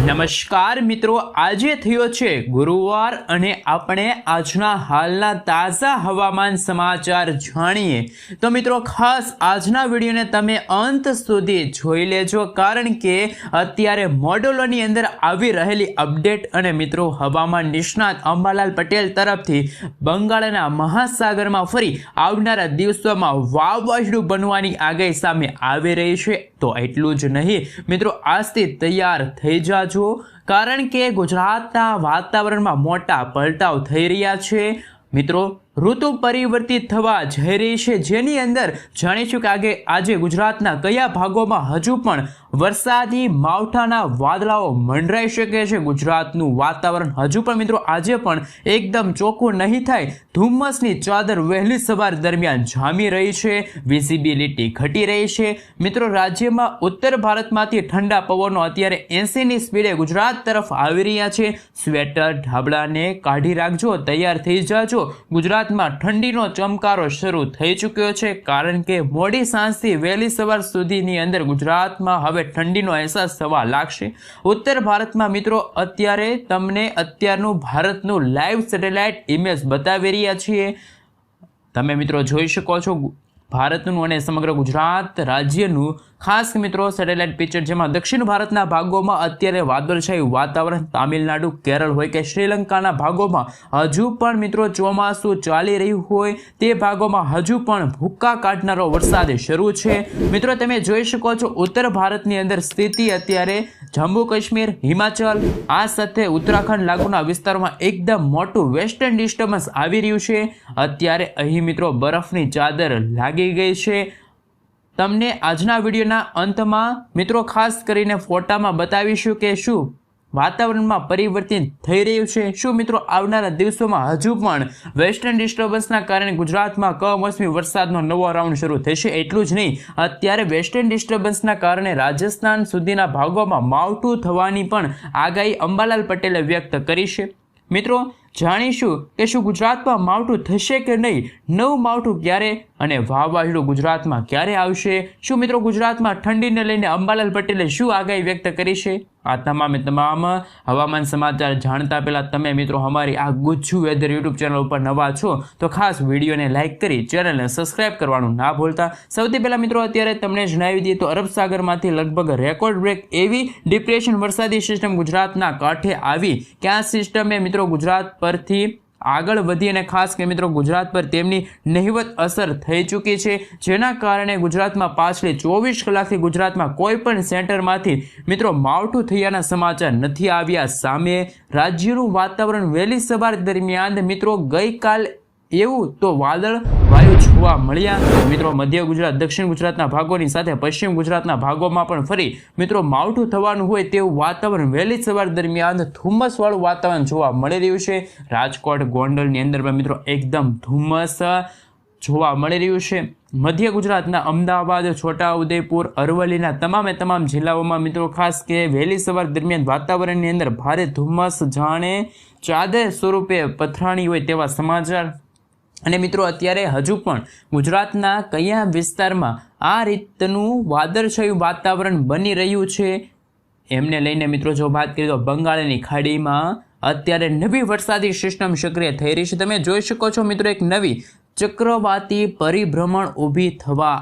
નમસ્કાર મિત્રો, આજે થયો છે ગુરુવાર અને આપણે આજના હાલના તાજા હવામાન સમાચાર જાણીએ. તો મિત્રો, ખાસ આજના વિડીયોને તમે અંત સુધી જોઈ લેજો, કારણ કે અત્યારે મોડલોની અંદર આવી રહેલી અપડેટ અને મિત્રો, હવામાન નિષ્ણાત અંબાલાલ પટેલ તરફથી બંગાળના મહાસાગરમાં ફરી આવનારા દિવસોમાં વાવાઝોડું બનવાની આગાહી સામે આવી રહી છે. તો એટલું જ નહીં. મિત્રો, આજથી તૈયાર થઈ જાજો કારણ કે ગુજરાતના વાતાવરણમાં મોટા પલટાવ થઈ રહ્યા છે. મિત્રો ઋતુ પરિવર્તિત થવા જઈ રહી છે. જેની અંદર જાણીશું કે આગે આજે ગુજરાતના કયા ભાગોમાં હજુ પણ વરસાદી માવઠાના વાદળાઓ મંડરાઈ શકે છે. ગુજરાતનું વાતાવરણ હજુ પણ મિત્રો આજે પણ એકદમ ચોખ્ખું નહીં થાય. ધુમ્મસની ચાદર વહેલી સવાર દરમિયાન જામી રહી છે. વિઝિબિલિટી ઘટી રહી છે. મિત્રો, રાજ્યમાં ઉત્તર ભારતમાંથી ઠંડા પવનો અત્યારે એંસીની સ્પીડે ગુજરાત તરફ આવી રહ્યા છે. સ્વેટર, ઢાબળાને કાઢી રાખજો, તૈયાર થઈ જાજો. ગુજરાતમાં ઠંડીનો ચમકારો શરૂ થઈ ચૂક્યો છે, કારણ કે મોડી સાંજથી વહેલી સવાર સુધીની અંદર ગુજરાતમાં હવે ઠંડીનો અહેસાસ થવા લાગશે. ઉત્તર ભારતમાં મિત્રો, અત્યારે તમને અત્યારનું ભારતનું લાઈવ સેટેલાઇટ ઇમેજ બતાવી રહ્યા છીએ. તમે મિત્રો જોઈ શકો છો ભારતનું અને સમગ્ર ગુજરાત રાજ્યનું ખાસ મિત્રો સેટેલાઇટ પિક્ચર જેમાં દક્ષિણ ભારતના ભાગોમાં અત્યારે વાદળછાયું વાતાવરણ, તામિલનાડુ, કેરળ હોય કે શ્રીલંકાના ભાગોમાં હજુ પણ મિત્રો ચોમાસું ચાલી રહ્યું હોય તે ભાગોમાં હજુ પણ ભૂક્કા કાઢનારો વરસાદ શરૂ છે. મિત્રો તમે જોઈ શકો છો ઉત્તર ભારતની અંદર સ્થિતિ અત્યારે જમ્મુ કાશ્મીર, હિમાચલ, આ સાથે ઉત્તરાખંડ લાગુના વિસ્તારમાં એકદમ મોટું વેસ્ટર્ન ડિસ્ટર્બન્સ આવી રહ્યું છે. અત્યારે અહીં મિત્રો બરફની ચાદર લાગી ગઈ છે. તમને આજના વિડીયોના અંતમાં મિત્રો ખાસ કરીને ફોટામાં બતાવીશું કે શું વાતાવરણમાં પરિવર્તન થઈ રહ્યું છે. શું મિત્રો, આવનારા દિવસોમાં હજુ પણ વેસ્ટર્ન ડિસ્ટર્બન્સના કારણે ગુજરાતમાં કમોસમી વરસાદનો નવો રાઉન્ડ શરૂ થશે? એટલું જ નહીં, અત્યારે વેસ્ટર્ન ડિસ્ટર્બન્સના કારણે રાજસ્થાન સુધીના ભાગોમાં માવઠું થવાની પણ આગાહી અંબાલાલ પટેલે વ્યક્ત કરી છે. મિત્રો, જાણીશું કે શું ગુજરાતમાં માવઠું થશે કે નહીં? નવું માવઠું ક્યારે અને વાવાઝોડું ગુજરાતમાં ક્યારે આવશે? શું મિત્રો, ગુજરાતમાં ઠંડીને લઈને અંબાલાલ પટેલે શું આગાહી વ્યક્ત કરી છે? આ તમામે તમામ હવામાન સમાચાર જાણતા પહેલાં તમે મિત્રો અમારી આ ગુચ્છુ વેધર યુટ્યુબ ચેનલ ઉપર નવા છો, તો ખાસ વિડીયોને લાઇક કરી ચેનલને સબસ્ક્રાઇબ કરવાનું ના ભૂલતા. સૌથી પહેલાં મિત્રો અત્યારે તમને જણાવી દઈએ તો અરબ સાગરમાંથી લગભગ રેકોર્ડ બ્રેક એવી ડિપ્રેશન વરસાદી સિસ્ટમ ગુજરાતના કાંઠે આવી. કે આ સિસ્ટમે મિત્રો ગુજરાત પરથી આગળ વધી અને ખાસ કે મિત્રો ગુજરાત પર તેમની નહિવત અસર થઈ ચૂકી છે. જેના કારણે ગુજરાતમાં પાછલી ચોવીસ કલાકથી ગુજરાતમાં કોઈ પણ સેન્ટરમાંથી મિત્રો માવઠું થયાના સમાચાર નથી આવ્યા. સામે રાજ્યનું વાતાવરણ વહેલી સવાર દરમિયાન મિત્રો ગઈકાલ એવું તો વાદળ વાયુ જોવા મળ્યા. મિત્રો, મધ્ય ગુજરાત, દક્ષિણ ગુજરાતના ભાગોની સાથે પશ્ચિમ ગુજરાતના ભાગોમાં પણ ફરી મિત્રો માવઠું થવાનું હોય તેવું વાતાવરણ વહેલી સવાર દરમિયાન ધુમ્મસવાળું વાતાવરણ જોવા મળી રહ્યું છે. રાજકોટ, ગોંડલની અંદર પણ મિત્રો એકદમ ધુમ્મસ જોવા મળી રહ્યું છે. મધ્ય ગુજરાતના અમદાવાદ, છોટાઉદેપુર, અરવલ્લીના તમામે તમામ જિલ્લાઓમાં મિત્રો ખાસ કે વહેલી સવાર દરમિયાન વાતાવરણની અંદર ભારે ધુમ્મસ જાણે ચાદર સ્વરૂપે પથરાણી હોય તેવા સમાચાર અને મિત્રો, અત્યારે હજુ પણ ગુજરાતના કયા વિસ્તારમાં આ રીતનું વાદળછાયું વાતાવરણ બની રહ્યું છે, એમને લઈને મિત્રો, જો વાત કરીએ તો બંગાળની ખાડીમાં અત્યારે નવી વરસાદી સિસ્ટમ સક્રિય થઈ રહી છે. તમે જોઈ શકો છો મિત્રો, એક નવી ચક્રવાતી પરિભ્રમણ ઊભી થવા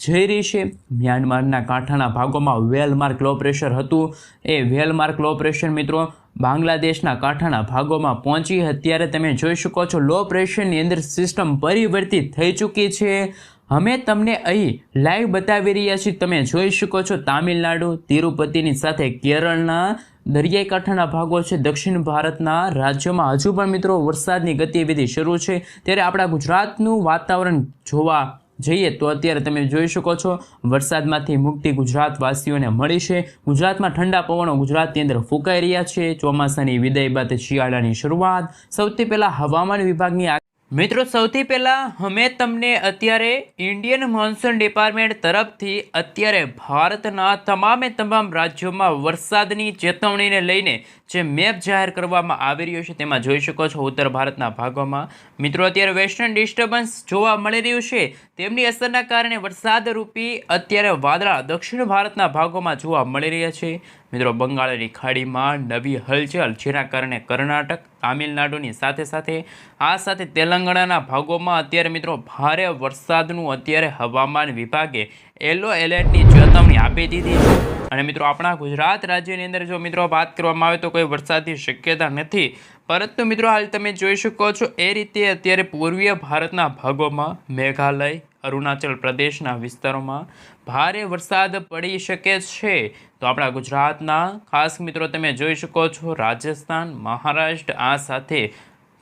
જઈ રહી છે. મ્યાનમારના કાંઠાના ભાગોમાં વેલમાર્ક લો પ્રેશર હતું. એ વેલમાર્ક લો પ્રેશર મિત્રો બાંગ્લાદેશના કાંઠાના ભાગોમાં પહોંચી અત્યારે તમે જોઈ શકો છો લો પ્રેશરની અંદર સિસ્ટમ પરિવર્તિત થઈ ચૂકી છે. અમે તમને અહીં લાઈવ બતાવી રહ્યા છીએ. તમે જોઈ શકો છો તામિલનાડુ, તિરુપતિની સાથે કેરળના દરિયાઈ કાંઠાના ભાગો છે. દક્ષિણ ભારતના રાજ્યોમાં હજુ પણ મિત્રો વરસાદની ગતિવિધિ શરૂ છે. ત્યારે આપણા ગુજરાતનું વાતાવરણ જોવા જઈએ તો અત્યારે તમે જોઈ શકો છો, વરસાદમાંથી મુક્તિ ગુજરાતવાસીઓને મળી છે. ગુજરાતમાં ઠંડા પવનો ગુજરાતની અંદર ફૂંકાઈ રહ્યા છે. ચોમાસાની વિદાય બાદ શિયાળાની શરૂઆત. સૌથી પહેલાં હવામાન વિભાગની મિત્રો, સૌથી પહેલાં અમે તમને અત્યારે ઇન્ડિયન મોન્સૂન ડિપાર્ટમેન્ટ તરફથી અત્યારે ભારતના તમામે તમામ રાજ્યોમાં વરસાદની ચેતવણીને લઈને જે મેપ જાહેર કરવામાં આવી રહ્યો છે તેમાં જોઈ શકો છો ઉત્તર ભારતના ભાગોમાં. મિત્રો, અત્યારે વેસ્ટર્ન ડિસ્ટર્બન્સ જોવા મળી રહ્યું છે. તેમની અસરના કારણે વરસાદરૂપી અત્યારે વાદળા દક્ષિણ ભારતના ભાગોમાં જોવા મળી રહ્યા છે. મિત્રો, બંગાળની ખાડીમાં નવી હલચલ, જેના કારણે કર્ણાટક, તામિલનાડુની સાથે સાથે, આ સાથે તેલંગાણાના ભાગોમાં અત્યારે મિત્રો, ભારે વરસાદનું અત્યારે હવામાન વિભાગે યલો એલર્ટની ચેતવણી આપી દીધી છે. અને મિત્રો, આપણા ગુજરાત રાજ્યની અંદર જો મિત્રો વાત કરવામાં આવે તો કોઈ વરસાદની શક્યતા નથી. પરંતુ મિત્રો, હાલ તમે જોઈ શકો છો, એ રીતે અત્યારે પૂર્વીય ભારતના ભાગોમાં મેઘાલય, અરુણાચલ પ્રદેશના વિસ્તારોમાં ભારે વરસાદ પડી શકે છે. તો આપણા ગુજરાતના ખાસ મિત્રો તમે જોઈ શકો છો, રાજસ્થાન, મહારાષ્ટ્ર, આ સાથે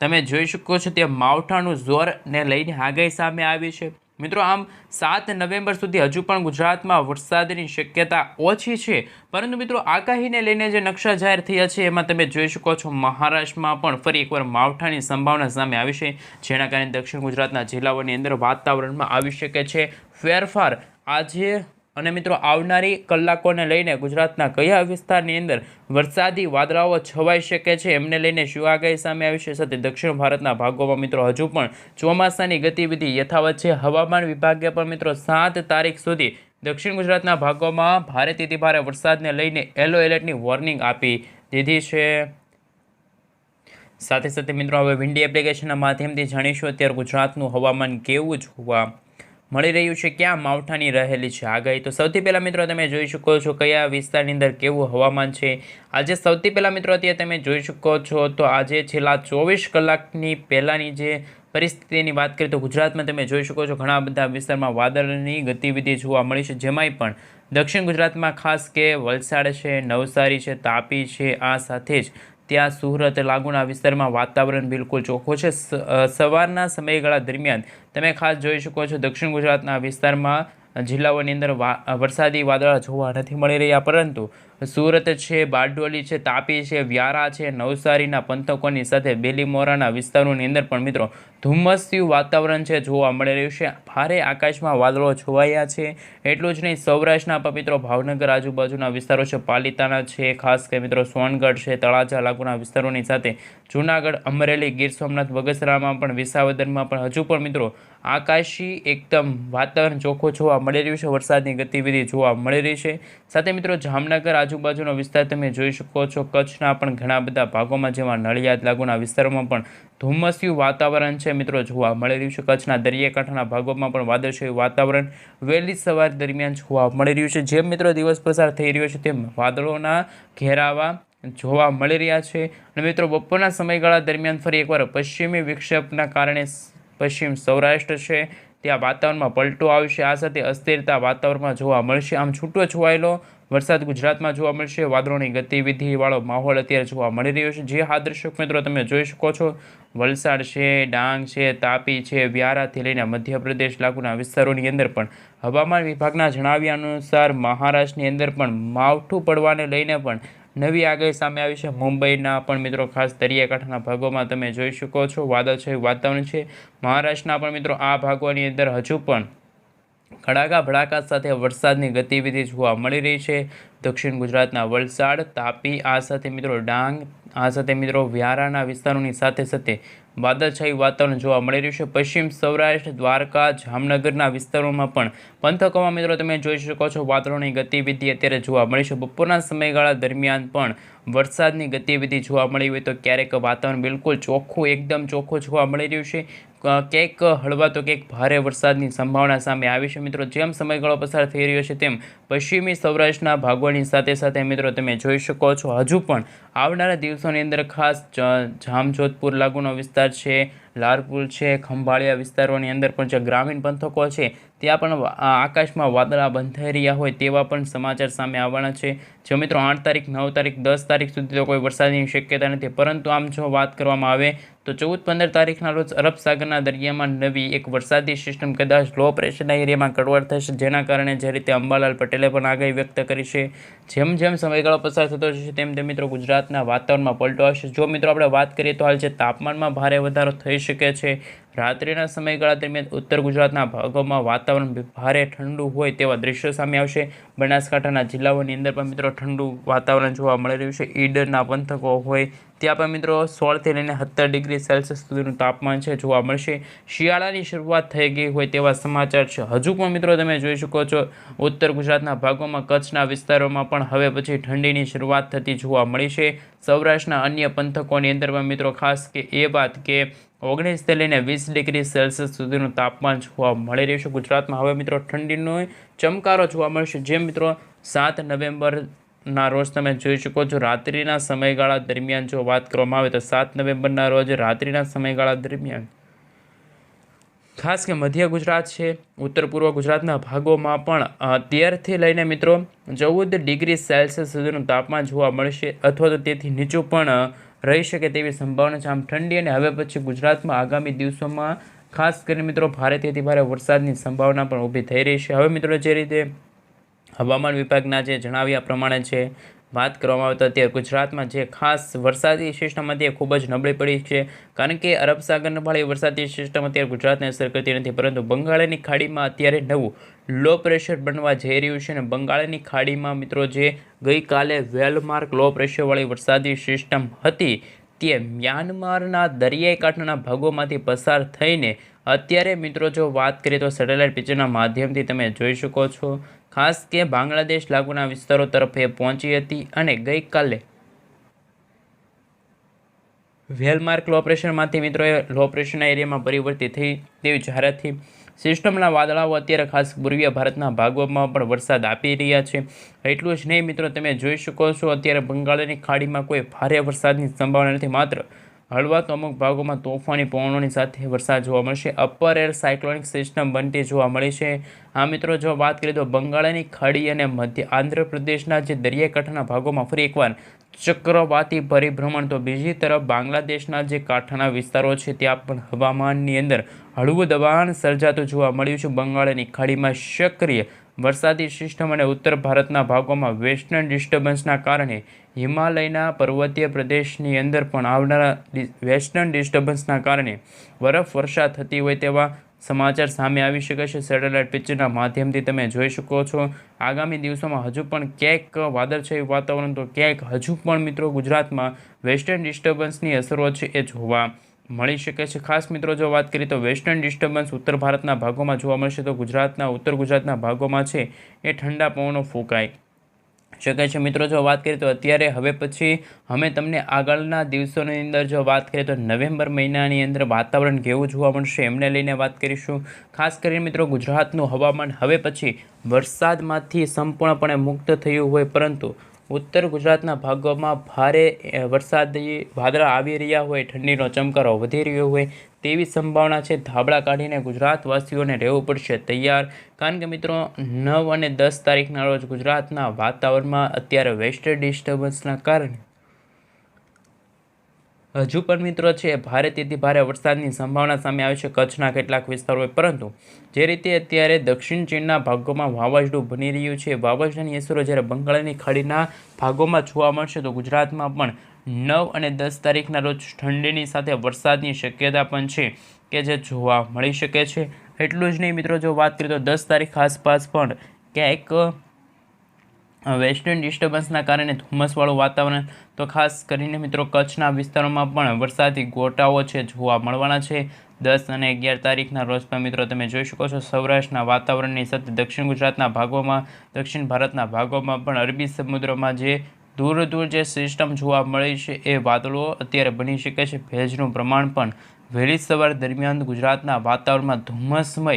તમે જોઈ શકો છો, ત્યાં માવઠાનું જોરને લઈને આગાહી સામે આવી છે. મિત્રો, આમ સાત નવેમ્બર સુધી હજુ પણ ગુજરાતમાં વરસાદની શક્યતા ઓછી છે. પરંતુ મિત્રો, આગાહીને લઈને જે નકશા જાહેર થયા છે, એમાં તમે જોઈ શકો છો, મહારાષ્ટ્રમાં પણ ફરી એકવાર માવઠાની સંભાવના સામે આવી છે, જેના કારણે દક્ષિણ ગુજરાતના જિલ્લાઓની અંદર વાતાવરણમાં આવી શકે છે ફેરફાર. આજે અને મિત્રો, આવનારી કલાકોને લઈને ગુજરાતના કયા વિસ્તારની અંદર વરસાદી વાદળાઓ છવાઈ શકે છે, એમને લઈને શું આગાહી સામે આવી છે? સાથે દક્ષિણ ભારતના ભાગોમાં મિત્રો, હજુ પણ ચોમાસાની ગતિવિધિ યથાવત છે. હવામાન વિભાગે પણ મિત્રો, સાત તારીખ સુધી દક્ષિણ ગુજરાતના ભાગોમાં ભારેથી ભારે વરસાદને લઈને યલો એલર્ટની વોર્નિંગ આપી દીધી છે. સાથે સાથે મિત્રો, હવે વિન્ડી એપ્લિકેશનના માધ્યમથી જાણીશું અત્યારે ગુજરાતનું હવામાન કેવું જોવા મળી રહ્યું છે ક્યાં માવઠાની રહેલી છે આગાહી? તો સૌથી પહેલાં મિત્રો તમે જોઈ શકો છો કયા વિસ્તારની અંદર કેવું હવામાન છે. આજે સૌથી પહેલાં મિત્રો અત્યારે તમે જોઈ શકો છો તો આજે છેલ્લા ચોવીસ કલાકની પહેલાંની જે પરિસ્થિતિની વાત કરીએ તો ગુજરાતમાં તમે જોઈ શકો છો ઘણા બધા વિસ્તારમાં વાદળની ગતિવિધિ જોવા મળી છે, જેમાંય પણ દક્ષિણ ગુજરાતમાં ખાસ કે વલસાડ છે, નવસારી છે, તાપી છે, આ સાથે જ ત્યાં સુરત લાગુના વિસ્તારમાં વાતાવરણ બિલકુલ ચોખ્ખું છે. સવારના સમયગાળા દરમિયાન તમે ખાસ જોઈ શકો છો દક્ષિણ ગુજરાતના વિસ્તારમાં જિલ્લાઓની અંદર વરસાદી વાદળા જોવા નથી મળી રહ્યા, પરંતુ સુરત છે, બારડોલી છે, તાપી છે, વ્યારા છે, નવસારીના પંથકોની સાથે બેલીમોરાના વિસ્તારોની અંદર પણ મિત્રો ધુમ્મસ્યું વાતાવરણ છે, જોવા મળી રહ્યું છે. ભારે આકાશમાં વાદળો છવાયા છે. એટલું જ નહીં, સૌરાષ્ટ્રના મિત્રો ભાવનગર આજુબાજુના વિસ્તારો છે પાલિતાના છે, ખાસ કે મિત્રો સોનગઢ છે, તળાજા લાગુના વિસ્તારોની સાથે જૂનાગઢ, અમરેલી, ગીર સોમનાથ, બગસરામાં પણ વિસાવદરમાં પણ હજુ પણ મિત્રો આકાશી એકદમ વાતાવરણ ચોખ્ખું જોવા મળી રહ્યું છે. વરસાદની ગતિવિધિ જોવા મળી રહી છે. સાથે મિત્રો જામનગર આજુબાજુનો વિસ્તાર તમે જોઈ શકો છો. કચ્છના પણ ઘણા બધા ભાગોમાં જેમાં નળિયાદ લાગુના વિસ્તારોમાં પણ ધુમ્મસ્યું વાતાવરણ છે મિત્રો જોવા મળી રહ્યું છે. કચ્છના દરિયાકાંઠાના ભાગોમાં પણ વાદળછાયું વાતાવરણ વહેલી સવાર દરમિયાન જોવા મળી રહ્યું છે. જેમ મિત્રો દિવસ પસાર થઈ રહ્યો છે, તેમ વાદળોના ઘેરાવા જોવા મળી રહ્યા છે. અને મિત્રો, બપોરના સમયગાળા દરમિયાન ફરી એકવાર પશ્ચિમી વિક્ષેપના કારણે પશ્ચિમ સૌરાષ્ટ્ર છે. ત્યાં વાતાવરણમાં પલટો આવશે આ સાથે અસ્થિરતા વાતાવરણમાં જોવા મળશે. આમ છૂટો છવાયેલો વરસાદ ગુજરાતમાં જોવા મળશે. વાદળોની ગતિવિધિવાળો માહોલ અત્યારે જોવા મળી રહ્યો છે. જે હા દર્શક મિત્રો, તમે જોઈ શકો છો. વલસાડ છે, ડાંગ છે, તાપી છે, વ્યારાથી લઈને મધ્યપ્રદેશ લાગુના વિસ્તારોની અંદર પણ હવામાન વિભાગના જણાવ્યા અનુસાર મહારાષ્ટ્રની અંદર પણ માવઠું પડવાને લઈને પણ નવી આગાહી સામે આવી છે. મુંબઈના પણ મિત્રો ખાસ દરિયાકાંઠાના ભાગોમાં તમે જોઈ શકો છો. વાદળછાયું વાતાવરણ છે. મહારાષ્ટ્રના પણ મિત્રો આ ભાગોની અંદર હજુ પણ કડાકા ભડાકા સાથે વરસાદની ગતિવિધિ જોવા મળી રહી છે. દક્ષિણ ગુજરાતના વલસાડ, તાપી, આ સાથે મિત્રો ડાંગ, આ સાથે મિત્રો વ્યારાના વિસ્તારોની સાથે સાથે વાદળછાયું વાતાવરણ જોવા મળી રહ્યું છે. પશ્ચિમ સૌરાષ્ટ્ર, દ્વારકા, જામનગરના વિસ્તારોમાં પણ પંથકોમાં મિત્રો તમે જોઈ શકો છો વાદળોની ગતિવિધિ અત્યારે જોવા મળી છે. બપોરના સમયગાળા દરમિયાન પણ વરસાદની ગતિવિધિ જોવા મળી હોય તો ક્યારેક વાતાવરણ બિલકુલ ચોખ્ખું, એકદમ ચોખ્ખું જોવા મળી રહ્યું છે. ક્યાંક હળવા તો ક્યાંક ભારે વરસાદની સંભાવના સામે આવી છે. મિત્રો, જેમ સમયગાળો પસાર થઈ રહ્યો છે, તેમ પશ્ચિમી સૌરાષ્ટ્રના ભાગોળની સાથે સાથે મિત્રો, તમે જોઈ શકો છો, હજુ પણ આવનારા દિવસોની અંદર ખાસ જામજોધપુર લાગુનો વિસ્તાર છે, લારપુર છે, ખંભાળિયા વિસ્તારોની અંદર પણ જે ગ્રામીણ પંથકો છે, ત્યાં પણ આકાશમાં વાદળા બંધાઈ રહ્યા હોય તેવા પણ સમાચાર સામે આવવાના છે. જો મિત્રો, આઠ તારીખ, નવ તારીખ, દસ તારીખ સુધી તો કોઈ વરસાદની શક્યતા નથી. પરંતુ આમ જો વાત કરવામાં આવે તો ચૌદ પંદર તારીખના રોજ અરબ સાગરના દરિયામાં નવી એક વરસાદી સિસ્ટમ, કદાચ લો પ્રેશરના એરિયામાં કન્વર્ટ થશે, જેના કારણે જે રીતે અંબાલાલ પટેલે પણ આગાહી વ્યક્ત કરી છે, જેમ જેમ સમયગાળો પસાર થતો જશે, તેમ તેમ મિત્રો ગુજરાતના વાતાવરણમાં પલટો આવશે. જો મિત્રો આપણે વાત કરીએ તો હાલ છે તાપમાનમાં ભારે વધારો થઈ શકે છે રાત્રિના સમયગાળા દરમિયાન ઉત્તર ગુજરાતના ભાગોમાં વાતાવરણ ભારે ઠંડુ હોય તેવા દ્રશ્યો સામે આવશે. બનાસકાંઠાના જિલ્લાઓની અંદર પણ મિત્રો ઠંડુ વાતાવરણ જોવા મળી રહ્યું છે. ઈડરના પંથકો હોય ત્યાં પણ મિત્રો સોળથી લઈને સત્તર ડિગ્રી સેલ્સિયસ સુધીનું તાપમાન છે જોવા મળશે. શિયાળાની શરૂઆત થઈ ગઈ હોય તેવા સમાચાર છે. હજુ પણ મિત્રો તમે જોઈ શકો છો, ઉત્તર ગુજરાતના ભાગોમાં કચ્છના વિસ્તારોમાં પણ હવે પછી ઠંડીની શરૂઆત થતી જોવા મળી છે. સૌરાષ્ટ્રના અન્ય પંથકોની અંદર પણ મિત્રો ખાસ કે એ વાત કે ઓગણીસથી લઈને વીસ ડિગ્રી સેલ્સિયસ સુધીનું તાપમાન જોવા મળી રહ્યું છે. ગુજરાતમાં હવે મિત્રો ઠંડીનો ચમકારો જોવા મળશે જે મિત્રો સાત નવેમ્બરના રોજ તમે જોઈ શકો છો, રાત્રિના સમયગાળા દરમિયાન જો વાત કરવામાં આવે તો સાત નવેમ્બરના રોજ રાત્રિના સમયગાળા દરમિયાન ખાસ કે મધ્ય ગુજરાત છે, ઉત્તર પૂર્વ ગુજરાતના ભાગોમાં પણ તેરથી લઈને મિત્રો ચૌદ ડિગ્રી સેલ્સિયસ સુધીનું તાપમાન જોવા મળશે અથવા તો તેથી નીચું પણ રહી શકે તેવી સંભાવના છે. આમ ઠંડી અને હવે પછી ગુજરાતમાં આગામી દિવસોમાં, ખાસ કરીને મિત્રો, ભારેથી ભારે વરસાદની સંભાવના પણ ઊભી થઈ રહી છે. હવે મિત્રો, જે રીતે હવામાન વિભાગના જે જણાવ્યા પ્રમાણે છે વાત કરવામાં આવે તો અત્યારે ગુજરાતમાં જે ખાસ વરસાદી સિસ્ટમ હતી ખૂબ જ નબળી પડી છે. કારણ કે અરબ સાગરને વરસાદી સિસ્ટમ અત્યારે ગુજરાતને અસર કરતી નથી. પરંતુ બંગાળની ખાડીમાં અત્યારે નવું લો પ્રેશર બનવા જઈ રહ્યું છે અને બંગાળની ખાડીમાં મિત્રો જે ગઈકાલે વેલમાર્ક લો પ્રેશરવાળી વરસાદી સિસ્ટમ હતી, તે મ્યાનમારના દરિયાઈ કાંઠાના ભાગોમાંથી પસાર થઈને અત્યારે મિત્રો જો વાત કરીએ તો સેટેલાઇટ પિક્ચરના માધ્યમથી તમે જોઈ શકો છો. ખાસ કે બાંગ્લાદેશ લાગુના વિસ્તારો તરફ એ પહોંચી હતી અને ગઈકાલે વેલમાર્ક લો પ્રેશરમાંથી એ લો પ્રેશરના એરિયામાં પરિવર્તિત થઈ તેવી જાહેરાત સિસ્ટમના વાદળાઓ અત્યારે ખાસ પૂર્વીય ભારતના ભાગોમાં પણ વરસાદ આપી રહ્યા છે. એટલું જ નહીં મિત્રો તમે જોઈ શકો છો અત્યારે બંગાળની ખાડીમાં કોઈ ભારે વરસાદની સંભાવના નથી. માત્ર હળવા તો અમુક ભાગોમાં તોફાની પવનોની સાથે વરસાદ જોવા મળશે. અપર એર સાયક્લોનિક સિસ્ટમ બનતી જોવા મળી છે. આ મિત્રો, જો વાત કરીએ તો બંગાળની ખાડી અને મધ્ય આંધ્રપ્રદેશના જે દરિયાકાંઠાના ભાગોમાં ફરી એકવાર ચક્રવાતી પરિભ્રમણ, તો બીજી તરફ બાંગ્લાદેશના જે કાંઠાના વિસ્તારો છે, ત્યાં પણ હવામાનની અંદર હળવું દબાણ સર્જાતું જોવા મળ્યું છે. બંગાળની ખાડીમાં સક્રિય વરસાદી સિસ્ટમ અને ઉત્તર ભારતના ભાગોમાં વેસ્ટર્ન ડિસ્ટર્બન્સના કારણે હિમાલયના પર્વતીય પ્રદેશની અંદર પણ આવનારા વેસ્ટર્ન ડિસ્ટર્બન્સના કારણે બરફ વર્ષા થતી હોય તેવા સમાચાર સામે આવી શકે છે. સેટેલાઇટ પિક્ચરના માધ્યમથી તમે જોઈ શકો છો. આગામી દિવસોમાં હજુ પણ ક્યાંક વાદળછાયું વાતાવરણ તો ક્યાંક હજુ પણ મિત્રો ગુજરાતમાં વેસ્ટર્ન ડિસ્ટર્બન્સની અસરો છે એ જોવા મળી શકે છે. ખાસ મિત્રો, જો વાત કરીએ તો વેસ્ટર્ન ડિસ્ટર્બન્સ ઉત્તર ભારતના ભાગોમાં જોવા મળશે તો ગુજરાતના, ઉત્તર ગુજરાતના ભાગોમાં છે એ ઠંડા પવનો ફૂંકાય શકે છે. મિત્રો, જો વાત કરીએ તો અત્યારે હવે પછી અમે તમને આગળના દિવસોની અંદર જો વાત કરીએ તો નવેમ્બર મહિનાની અંદર વાતાવરણ કેવું જોવા મળશે એમને લઈને વાત કરીશું. ખાસ કરીને મિત્રો, ગુજરાતનું હવામાન હવે પછી વરસાદમાંથી સંપૂર્ણપણે મુક્ત થયું હોય, પરંતુ ઉત્તર ગુજરાતના ભાગોમાં ભારે વરસાદી વાદળા આવી રહ્યા હોય, ઠંડીનો ચમકારો વધી રહ્યો હોય તેવી સંભાવના છે. ધાબળા કાઢીને ગુજરાતવાસીઓને રહેવું પડશે તૈયાર. કારણ કે મિત્રો, નવ અને દસ તારીખના રોજ ગુજરાતના વાતાવરણમાં અત્યારે વેસ્ટર્ન ડિસ્ટર્બન્સના કારણે હજુ પણ મિત્રો છે, ભારેથી ભારે વરસાદની સંભાવના સામે આવે છે, કચ્છના કેટલાક વિસ્તારોએ પરંતુ જે રીતે અત્યારે દક્ષિણ ચીનના ભાગોમાં વાવાઝોડું બની રહ્યું છે, વાવાઝોડાની અસરો જ્યારે બંગાળની ખાડીના ભાગોમાં જોવા મળશે, તો ગુજરાતમાં પણ નવ અને દસ તારીખના રોજ ઠંડીની સાથે વરસાદની શક્યતા પણ છે કે જે જોવા મળી શકે છે. એટલું જ નહીં, મિત્રો, જો વાત કરીએ તો દસ તારીખ આસપાસ પણ ક્યાંક વેસ્ટર્ન ડિસ્ટર્બન્સના કારણે ધુમ્મસવાળું વાતાવરણ, તો ખાસ કરીને મિત્રો કચ્છના વિસ્તારોમાં પણ વરસાદી ગોટાઓ છે જોવા મળવાના છે. દસ અને અગિયાર તારીખના રોજ પણ મિત્રો તમે જોઈ શકો છો સૌરાષ્ટ્રના વાતાવરણની સાથે દક્ષિણ ગુજરાતના ભાગોમાં, દક્ષિણ ભારતના ભાગોમાં પણ અરબી સમુદ્રમાં જે દૂર દૂર જે સિસ્ટમ જોવા મળી છે એ વાદળો અત્યારે બની શકે છે. ભેજનું પ્રમાણ પણ વહેલી સવાર દરમિયાન ગુજરાતના વાતાવરણમાં ધુમ્મસમય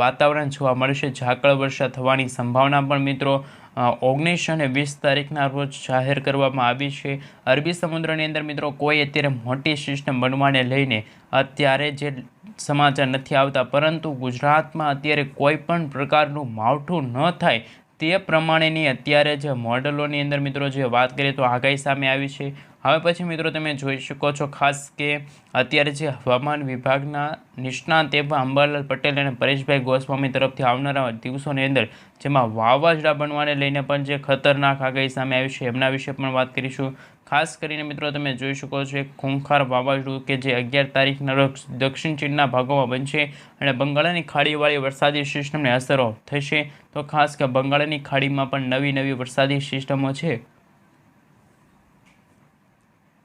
વાતાવરણ જોવા મળશે. ઝાકળ વર્ષા થવાની સંભાવના પણ મિત્રો ઓગણીસ અને વીસ તારીખના રોજ જાહેર કરવામાં આવી છે. અરબી સમુદ્રની અંદર મિત્રો કોઈ અત્યારે મોટી સિસ્ટમ બનવાને લઈને અત્યારે જે સમાચાર નથી આવતા, પરંતુ ગુજરાતમાં અત્યારે કોઈ પણ પ્રકારનું માવઠું ન થાય તે પ્રમાણેની અત્યારે જે મોડલોની અંદર મિત્રો જે વાત કરીએ તો આગાહી સામે આવી છે. હવે પછી મિત્રો તમે જોઈ શકો છો ખાસ કે અત્યારે જે હવામાન વિભાગના નિષ્ણાંત એવા અંબાલાલ પટેલ અને પરેશભાઈ ગોસ્વામી તરફથી આવનારા દિવસોની અંદર જેમાં વાવાઝોડા બનવાને લઈને પણ જે ખતરનાક આગાહી સામે આવી છે એમના વિશે પણ વાત કરીશું. ખાસ કરીને મિત્રો તમે જોઈ શકો છો એક ખૂંખાર વાવાઝોડું કે જે અગિયાર તારીખના દક્ષિણ ચીનના ભાગોમાં બનશે અને બંગાળની ખાડીવાળી વરસાદી સિસ્ટમને અસરો થશે. તો ખાસ કે બંગાળની ખાડીમાં પણ નવી નવી વરસાદી સિસ્ટમો છે.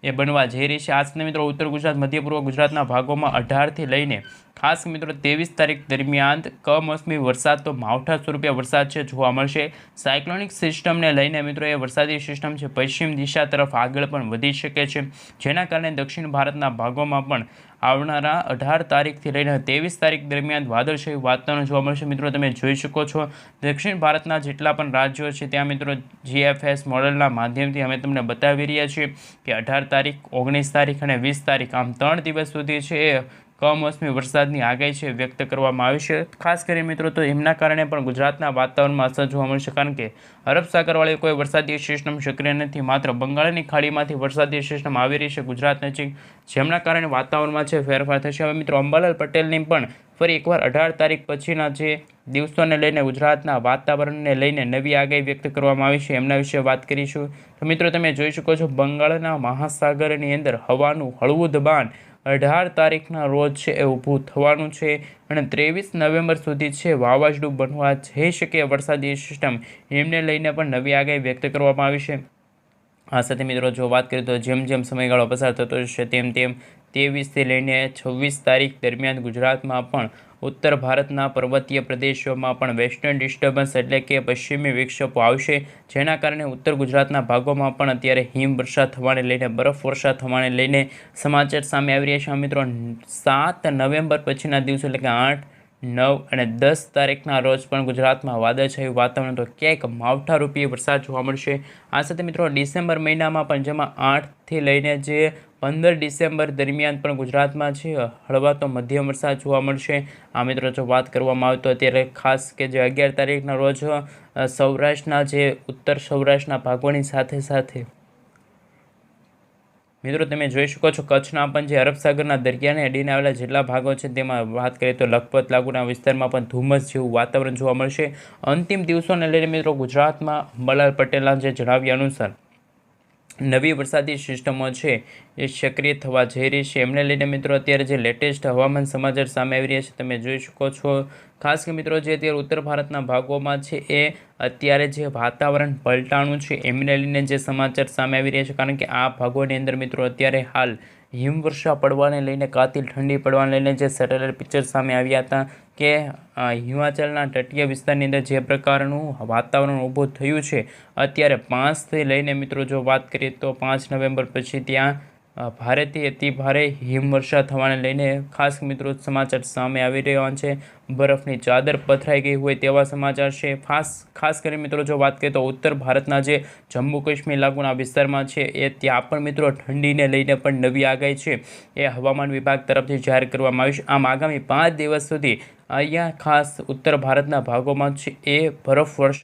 એ બનવા જઈ રહી છે. આ મિત્રો ઉત્તર ગુજરાત, મધ્ય પૂર્વ ગુજરાતના ભાગોમાં અઢારથી લઈને ખાસ મિત્રો ત્રેવીસ તારીખ દરમિયાન કમોસમી વરસાદ તો માવઠા સ્વરૂપે વરસાદ છે જોવા મળશે. સાયક્લોનિક સિસ્ટમને લઈને મિત્રો એ વરસાદી સિસ્ટમ છે. પશ્ચિમ દિશા તરફ આગળ પણ વધી શકે છે. જેના કારણે દક્ષિણ ભારતના ભાગોમાં પણ આવનારા અઢાર તારીખથી લઈને ત્રેવીસ તારીખ દરમિયાન વાદળછાયું વાતાવરણ જોવા મળશે. મિત્રો, તમે જોઈ શકો છો, દક્ષિણ ભારતના જેટલા પણ રાજ્યો છે, ત્યાં મિત્રો જીએફએસ મોડલના માધ્યમથી અમે તમને બતાવી રહ્યા છીએ કે અઢાર તારીખ, ઓગણીસ તારીખ અને વીસ તારીખ આમ ત્રણ દિવસ સુધી છે કમોસમી વરસાદની આગાહી છે વ્યક્ત કરવામાં આવી છે. ખાસ કરીને મિત્રો તો એમના કારણે પણ ગુજરાતના વાતાવરણમાં અસર જોવા મળશે કારણ કે અરબ સાગરવાળી કોઈ વરસાદી સિસ્ટમ સક્રિય નથી. માત્ર બંગાળની ખાડીમાંથી વરસાદી સિસ્ટમ આવી રહી છે ગુજરાત નજીક, જેમના કારણે વાતાવરણમાં છે ફેરફાર થશે. હવે મિત્રો અંબાલાલ પટેલની પણ ફરી એકવાર અઢાર તારીખ પછીના જે દિવસોને લઈને ગુજરાતના વાતાવરણને લઈને નવી આગાહી વ્યક્ત કરવામાં આવી છે, એમના વિશે વાત કરીશું. તો મિત્રો તમે જોઈ શકો છો બંગાળના મહાસાગરની અંદર હવાનું હળવું દબાણ અઢાર તારીખના રોજ છે એ ઊભું થવાનું છે અને ત્રેવીસ નવેમ્બર સુધી છે વાવાઝોડું બનવા જઈ શકે વરસાદી સિસ્ટમ એમને લઈને પણ નવી આગાહી વ્યક્ત કરવામાં આવી છે. આ સાથે મિત્રો, જો વાત કરીએ તો જેમ જેમ સમયગાળો પસાર થતો જશે તેમ તેમ ત્રેવીસથી લઈને છવ્વીસ તારીખ દરમિયાન ગુજરાતમાં પણ ઉત્તર ભારતના પર્વતીય પ્રદેશોમાં પણ વેસ્ટર્ન ડિસ્ટર્બન્સ એટલે કે પશ્ચિમી વિક્ષેપો આવશે, જેના કારણે ઉત્તર ગુજરાતના ભાગોમાં પણ અત્યારે હિમવર્ષા થવાને લઈને બરફવર્ષા થવાને લઈને સમાચાર સામે આવી રહ્યા છે. મિત્રો, સાત નવેમ્બર પછીના દિવસો એટલે કે આઠ, નવ અને દસ તારીખના રોજ પણ ગુજરાતમાં વાદળછાયું વાતાવરણ તો ક્યાંક માવઠારૂપી વરસાદ જોવા મળશે. આ સાથે મિત્રો, ડિસેમ્બર મહિનામાં પણ જેમાં આઠથી લઈને જે પંદર ડિસેમ્બર દરમિયાન પણ ગુજરાતમાં છે. હળવા તો મધ્યમ વરસાદ જોવા મળશે. આ મિત્રો જો વાત કરવામાં આવે તો અત્યારે ખાસ કે જે અગિયાર તારીખના રોજ સૌરાષ્ટ્રના જે ઉત્તર સૌરાષ્ટ્રના ભાગોની સાથે સાથે મિત્રો તમે જોઈ શકો છો કચ્છના પણ જે અરબસાગરના દરિયાને અડીને આવેલા જેટલા ભાગો છે તેમાં વાત કરીએ તો લખપત, લાગુના વિસ્તારમાં પણ ધુમ્મસ જેવું વાતાવરણ જોવા મળશે. અંતિમ દિવસોને લઈને મિત્રો ગુજરાતમાં અંબાલાલ પટેલના જે જણાવ્યા અનુસાર નવી વરસાદી સિસ્ટમો છે એ સક્રિય થવા જઈ રહી છે. એમને લઈને મિત્રો અત્યારે જે લેટેસ્ટ હવામાન સમાચાર સામે આવી રહ્યા છે, તમે જોઈ શકો છો. ખાસ કે મિત્રો જે અત્યારે ઉત્તર ભારતના ભાગોમાં છે, એ અત્યારે જે વાતાવરણ પલટાણું છે, એમને લઈને જે સમાચાર સામે આવી રહ્યા છે, કારણ કે આ ભાગોની અંદર મિત્રો અત્યારે હાલ હિમવર્ષા પડવાને લઈને, કાતિલ ઠંડી પડવાને લઈને જે સેટેલાઇટ પિક્ચર સામે આવ્યા હતા કે હિમાચલના તટીય વિસ્તારની અંદર જે પ્રકારનું વાતાવરણ ઊભું થયું છે, અત્યારે પાંચથી લઈને મિત્રો જો વાત કરીએ તો પાંચ નવેમ્બર પછી ત્યાં ભારેથી અતિ ભારે હિમવર્ષા થવાને લઈને ખાસ મિત્રો સમાચાર સામે આવી રહ્યા છે. બરફની ચાદર પથરાઈ ગઈ હોય તેવા સમાચાર છે. ખાસ ખાસ કરીને મિત્રો જો વાત કરીએ તો ઉત્તર ભારતના જે જમ્મુ કાશ્મીર લાગુના વિસ્તારમાં છે, એ ત્યાં પણ મિત્રો ઠંડીને લઈને પણ નવી આગાહી છે. એ હવામાન વિભાગ તરફથી જાહેર કરવામાં આવી છે. આમ આગામી પાંચ દિવસ સુધી અહીંયા ખાસ ઉત્તર ભારતના ભાગોમાં છે, એ બરફ વર્ષ